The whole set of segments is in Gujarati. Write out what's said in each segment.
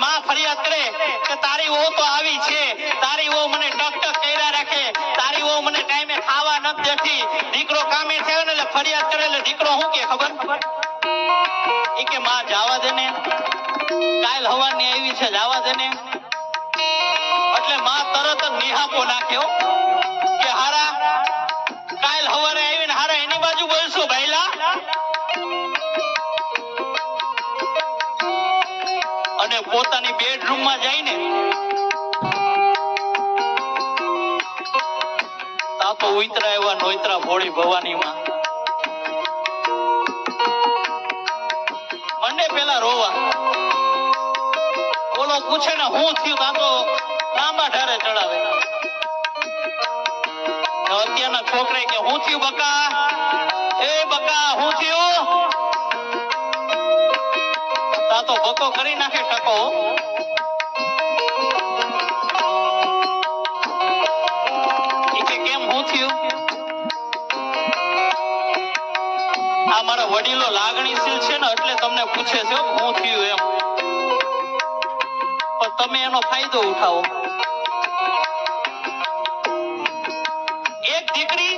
માં ફરિયાદ કરે કે તારી વહુ તો આવી છે. તારી વહુ મને ટક ટક કર્યા રાખે. તારી વહુ મને ટાઈમે ખાવા નથી દેતી. દીકરો કામે થયો એટલે ફરિયાદ કરે એટલે દીકરો શું કે ખબર? એ કે માં જાવા દે ને. કાલ હવાની આવી છે, જાવા દે ને. એટલે માં તરત નિહાપો નાખ્યો અને પોતાની બેડરૂમમાં જઈને તાપો ઉતરા એવા નોતરા ભોળી ભવાનીમાં. મને પેલા રોવા. ઓલો પૂછે ને હું થયું? તા તો લાંબા ઢારે ચડાવે. અત્યારના છોકરે કે, હું થયું બકા? તા બકો કરી નાખે ટકો. કેમ હું થયું? આ મારા વડીલો લાગણીશીલ છે ને એટલે તમને પૂછે છે, હું થયું એમ? પણ તમે એનો ફાયદો ઉઠાવો. એક દીકરી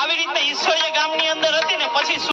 આવી રીતે ઈશ્વરીય ગામની અંદર હતી ને પછી